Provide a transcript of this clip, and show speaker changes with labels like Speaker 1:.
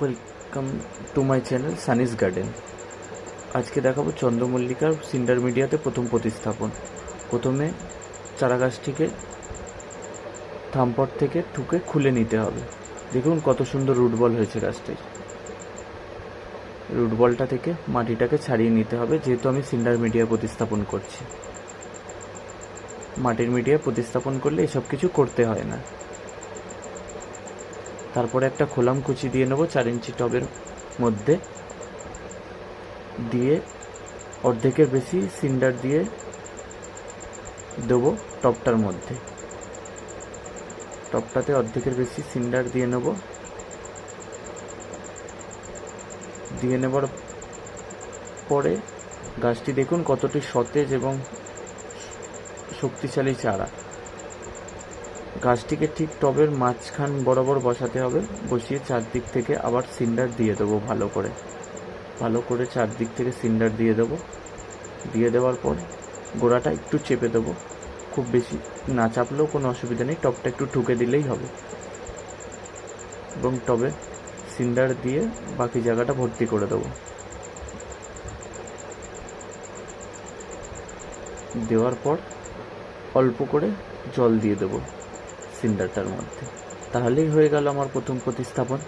Speaker 1: Welcome to my channel Sunny's garden আজকে দেখাবো চন্দ্রমল্লিকার cinder মিডিয়াতে প্রথম প্রতিস্থাপন। প্রথমে চারা গাছটিকে থামপট থেকে ঠুকে খুলে নিতে হবে। দেখুন কত সুন্দর রুট বল হয়েছে গাছটির। রুট বলটা থেকে মাটিটাকে ছাড়িয়ে নিতে হবে, যেহেতু আমি সিন্ডার মিডিয়া প্রতিস্থাপন করছি। মাটির মিডিয়া প্রতিস্থাপন করলে এসব কিছু করতে হয় না। তারপরে একটা খোলাম কুচি দিয়ে নেব চার ইঞ্চি টবের মধ্যে। দিয়ে অর্ধেকের বেশি সিন্ডার দিয়ে দেবো টবটার মধ্যে। টবটাতে অর্ধেকের বেশি সিন্ডার দিয়ে নেব। দিয়ে নেবার পরে গাছটি দেখুন কতটি সতেজ এবং শক্তিশালী চারা। গাছটিকে ঠিক টবের মাঝখান বরাবর বসাতে হবে। বসিয়ে চারদিক থেকে আবার সিন্ডার দিয়ে দেবো ভালো করে। ভালো করে চারদিক থেকে সিন্ডার দিয়ে দেবো। দিয়ে দেওয়ার পর গোড়াটা একটু চেপে দেবো। খুব বেশি না চাপলেও কোনো অসুবিধা নেই, টবটা একটু ঠুকে দিলেই হবে। এবং টবে সিন্ডার দিয়ে বাকি জায়গাটা ভর্তি করে দেবো। দেওয়ার পর অল্প করে জল দিয়ে দেবো। সিন্ডারটার মধ্যে। তাহলেই হয়ে গেল আমার প্রথম প্রতিস্থাপন।